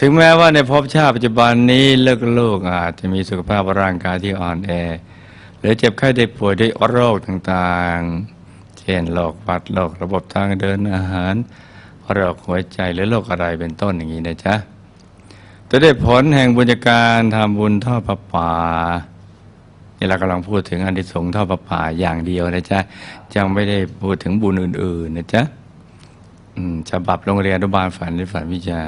ถึงแม้ว่าในภพชาติปัจจุบันนี้เลิกโลกอาจจะมีสุขภาพร่างกายที่อ่อนแอ หรือเจ็บไข้ได้ป่วยด้วยโรคต่างๆ เช่นโรคหวัดโรคระบบทางเดินอาหารโรคหัวใจหรือโรคอะไรเป็นต้นอย่างนี้นะจ๊ะจะได้ผลแห่งบุญการทำบุญทอดประป่านี่เรากำลังพูดถึงอานิสงส์ทอดประป่าอย่างเดียวนะจ๊ะยังไม่ได้พูดถึงบุญอื่น ๆ นะจ๊ะฉบับโรงเรียนอนุบาลฝันหรือฝันวิชา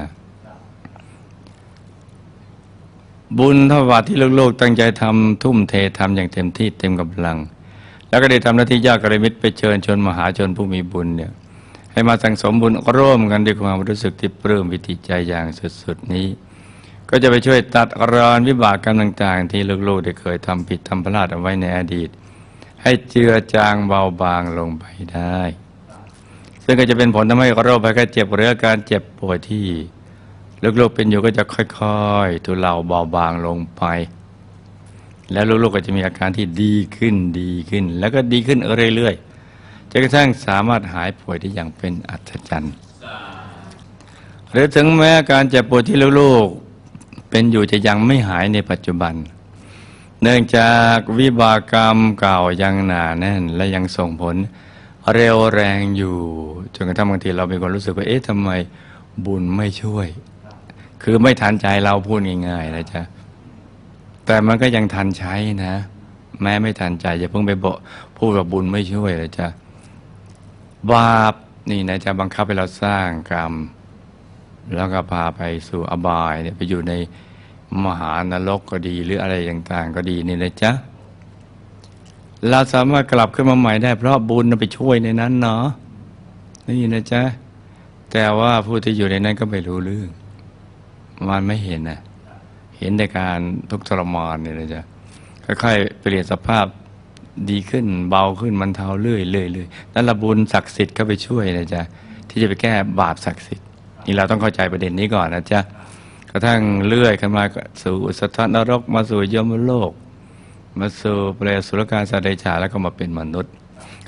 บุญทอดประป่าที่โลกๆ ตั้งใจทำทุ่มเททำอย่างเต็มที่เต็มกำลัง แล้วก็ได้ทำหน้าที่ยากกระมิตรไปเชิญชนมหาชนผู้มีบุญเนี่ยให้มาสั่งสมบุญร่วมกันด้วยความรู้สึกที่ปลื้มวิติใจอย่างสุดๆนี้ ก็จะไปช่วยตัดรอนวิบากกรรมต่างๆ ที่ลูกๆได้เคยทำผิดทำพลาดเอาไว้ในอดีต ให้เจือจางเบาบางลงไปได้ ซึ่งก็จะเป็นผลทำให้โรคภัยไข้เจ็บหรืออาการเจ็บป่วยที่ ลูกๆเป็นอยู่ก็จะค่อยๆทุเลาเบาบางลงไป แล้วลูกๆก็จะมีอาการที่ดีขึ้นดีขึ้น แล้วก็ดีขึ้นเรื่อยๆจนกระทั่งสามารถหายป่วยได้อย่างเป็นอัศจรรย์หรือถึงแม้อาการเจ็บปวดที่ลูกๆเป็นอยู่จะยังไม่หายในปัจจุบัน เนื่องจากวิบากกรรมเก่ายังหนาแน่น และยังส่งผลเร็วแรงอยู่จนกระทั่งบางทีเราเป็นคนรู้สึกว่าเอ๊ะทำไมบุญไม่ช่วย คือไม่ทันใจเราพูดง่ายๆนะจ๊ะแต่มันก็ยังทันใช้นะ แม้ไม่ทันใจอย่าเพิ่งไปบอกพูดว่าบุญไม่ช่วยเลยจ้ะบาปนี่นะจ๊ะบังคับให้เราสร้างกรรม แล้วก็พาไปสู่อบายเนี่ยไปอยู่ในมหานรกก็ดีหรืออะไรต่างๆ ก็ดีนี่นะจ๊ะเราสามารถกลับขึ้นมาใหม่ได้เพราะบุญน่ะไปช่วยในนั้นเนาะนี่นะจ๊ะแต่ว่าผู้ที่อยู่ในนั้นก็ไม่รู้เรื่อง มันไม่เห็นนะเห็นในการทุกข์ทรมานเนี่ยนะจ๊ะค่อยๆเปลี่ยนสภาพดีขึ้นเบาขึ้นมันเทาเรื่อยๆเรื่อยนั่นละบุญศักดิ์สิทธิ์เข้าไปช่วยนะจ๊ะที่จะไปแก้บาปศักดิ์สิทธิ์นี่เราต้องเข้าใจประเด็นนี้ก่อนนะจ๊ะกระทั่งเลื่อยขึ้นมาสู่สถานนรกมาสู่ยมโลก มาสู่เปรตสุรกายสัตว์เดรัจฉานแล้วก็มาเป็นมนุษย์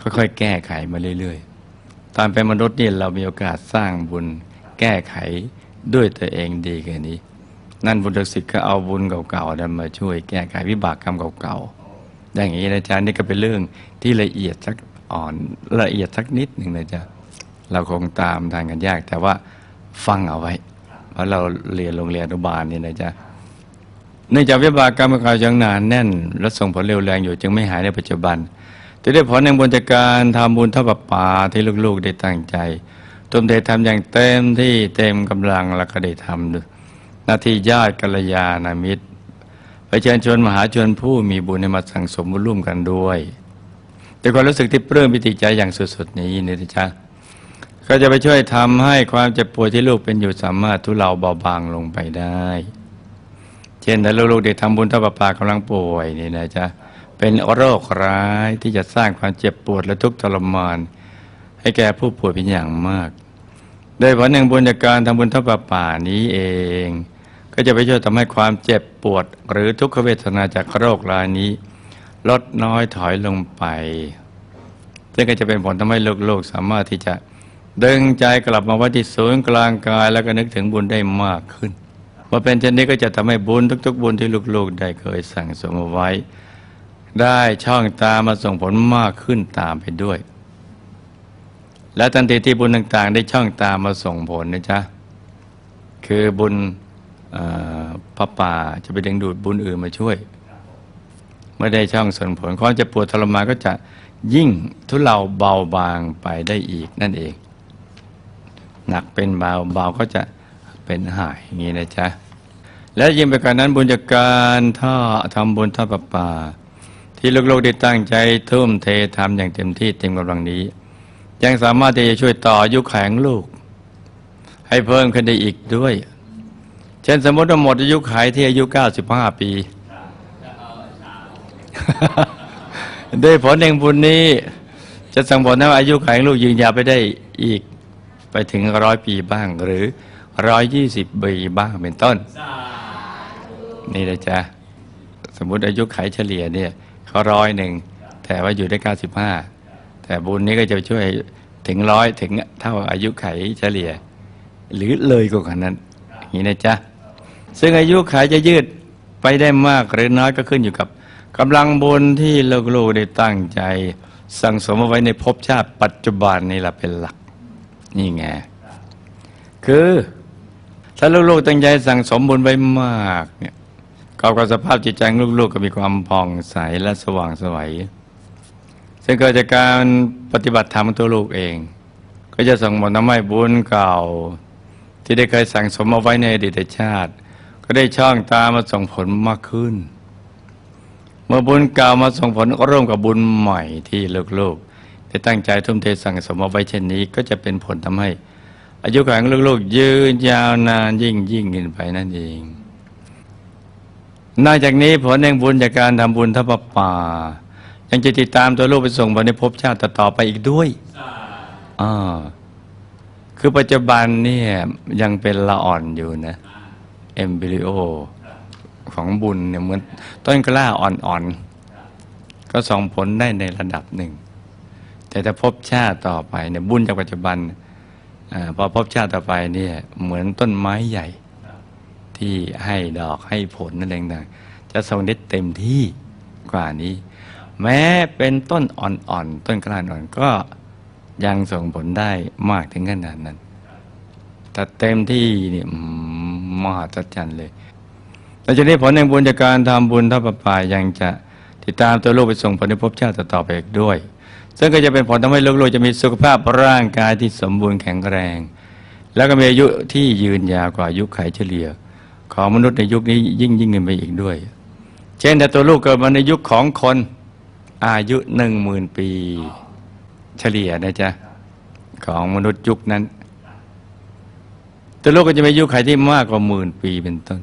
ค่อยๆ แก้ไขมาเรื่อยๆ ตอนเป็นมนุษย์นี่เรามีโอกาสสร้างบุญแก้ไข ด้วยตัวเองดีแค่นี้ นั่นบุญศักดิ์สิทธิ์ก็เอาบุญเก่าๆนั้นมาช่วยแก้ไขวิบากกรรมเก่าๆอย่างนี้นะจ๊ะนี่ก็เป็นเรื่องที่ละเอียดสักอ่อนละเอียดสักนิดหนึ่งนะจ๊ะเราคงตามทางกันยาก แต่ว่าฟังเอาไว้ เพราะเราเรียนโรงเรียนอนุบาลนี่นะจ๊ะเนื่องจากวิบากกรรมเก่ายังหนานแน่น และส่งผลเร็วแรงอยู่จึงไม่หายในปัจจุบันจะได้ผลในบุญจากการทำบุญเท่ากับป่าที่ลูกๆได้ตั้งใจ ทุ่มเททำอย่างเต็มที่เต็มกำลังแล้วก็ได้ทำด้วยหน้าที่ญาติกัลยาณมิตรไปเชิญชวนมหาชนผู้มีบุญให้มาสั่งสมบุญร่วมกันด้วยแต่ความรู้สึกที่เปลื้มปิติใจอย่างสุดๆนี้นี่นะจ๊ะก็จะไปช่วยทำให้ความเจ็บปวดที่ลูกเป็นอยู่สามารถทุเลาเบาบางลงไปได้ เช่นถ้าลูกๆได้ทำบุญทอดประปากำลังป่วยนี่นะจ๊ะเป็นโรคร้ายที่จะสร้างความเจ็บปวดและทุกข์ทรมาน ให้แก่ผู้ป่วยเป็นอย่างมาก โดยผลแห่งบุญจากการทำบุญทอดประป่านี้เอง ก็จะไปช่วยทำให้ความเจ็บปวด หรือทุกขเวทนาจากโรครายนี้ ลดน้อยถอยลงไป ซึ่งก็จะเป็นผลทำให้โลกๆสามารถที่จะดึงใจกลับมาไว้ที่ศูนย์กลางกาย แล้วก็นึกถึงบุญได้มากขึ้นเมื่อเป็นเช่นนี้ก็จะทำให้บุญทุก ๆ บุญที่ลูกๆได้เคยสั่งสมเอาไว้ ได้ช่องตามาส่งผลมากขึ้นตามไปด้วย และทันทีที่บุญต่างๆ ได้ช่องตามมาส่งผลนะจ๊ะ คือบุญพระป่าจะไปดึงดูดบุญอื่นมาช่วยเมื่อได้ช่องส่งผลความเจะปวดทรมานก็จะยิ่งทุเลาเบาบางไปได้อีกนั่นเอง หนักเป็นเบาเบาก็จะเป็นหายอย่างนี้นะจ๊ะ และยิ่งไปกว่านั้นบุญจากการท่อทำบุญทอดประป่าที่ลูกๆได้ตั้งใจทุ่มเททำอย่างเต็มที่เต็มกำลังนี้ ยังสามารถที่จะช่วยต่อยุคแข็งลูก ให้เพิ่มขึ้นได้อีกด้วย เช่นสมมติว่าหมดอายุขัยที่อายุ 95 ปี ด้วยผลแห่งบุญนี้ จะส่งผลให้อายุขัยของลูกยืนยาวไปได้อีกไปถึงร้อยปีบ้างหรือร้อยยี่สิบปีบ้างเป็นต้น นี่นะจ๊ะ สมมติอายุขัยเฉลี่ยเนี่ยเขาร้อยหนึ่งแต่ว่าอยู่ได้95 แต่บุญนี้ก็จะช่วยถึงร้อยถึงเท่าอายุไขเฉลี่ย หรือเลยกว่านั้นอย่างนี้นะจ๊ะซึ่งอายุไขจะยืดไปได้มากหรือน้อยก็ขึ้นอยู่กับกำลังบุญที่ลูกๆได้ตั้งใจ สั่งสมเอาไว้ในภพชาติปัจจุบันนี่แหละเป็นหลัก นี่ไง คือ ถ้าลูกๆตั้งใจสั่งสมบุญไว้มากเนี่ยกอบกับสภาพจิตใจลูกๆก็มีความผ่องใสและสว่างไสวัย ซึ่งเกิดจากการปฏิบัติธรรมของตัวลูกเอง ก็จะส่งผลทำให้บุญเก่า ที่ได้เคยสั่งสมเอาไว้ในอดีตชาติ ก็ได้ช่องตามาส่งผลมากขึ้น เมื่อบุญเก่ามาส่งผลร่วมกับบุญใหม่ที่ลูกๆได้ตั้งใจทุ่มเทสั่งสมเอาไว้เช่นนี้ ก็จะเป็นผลทำให้ อายุของลูกๆยืนยาวนานยิ่งยิ่งขึ้นไปนั่นเอง นอกจากนี้ผลแห่งบุญจากการทำบุญทัพป่า ยังจะติดตามตัวลูกไปส่งไปในภพชาติต่อๆไปอีกด้วยอ่าคือปัจจุบันเนี่ยยังเป็นละอ่อนอยู่นะเอมบริโอของบุญเนี่ยเหมือนต้นกล้าอ่อนๆ ก็ส่งผลได้ในระดับหนึ่ง แต่ถ้าภพชาติต่อไปเนี่ยบุญจากปัจจุบันอาพอภพชาติต่อไปเนี่ยเหมือนต้นไม้ใหญ่ ที่ให้ดอกให้ผลนั่นเองนะจะส่งได้เต็มที่กว่านี้ แม้เป็นต้นอ่อนๆ ต้นกล้าอ่อนก็ยังส่งผลได้มากถึงขนาดนั้น แต่เต็มที่นี่มหัจรรย์เลยแต่จะได้ผลแห่งบุญจากการทำบุญทัพป่ายังจะติดตามตัวลูกไปส่งผลในภพชาติต่อไปอีกด้วย ซึ่งก็จะเป็นผลทำให้ลูกๆจะมีสุขภาพร่างกายที่สมบูรณ์แข็งแรง แล้วก็มีอายุที่ยืนยาวกว่าอายุไขเฉลี่ย ของมนุษย์ในยุคนี้ยิ่งยิ่งขึ้นไปอีกด้วย เช่นแต่ตัวลูกเกิดมาในยุคของคน อายุหนึ่งหมื่นปี เฉลี่ยนะจ๊ะ ของมนุษย์ยุคนั้น แต่โลกก็จะมีอายุไขที่มากกว่าหมื่นปีเป็นต้น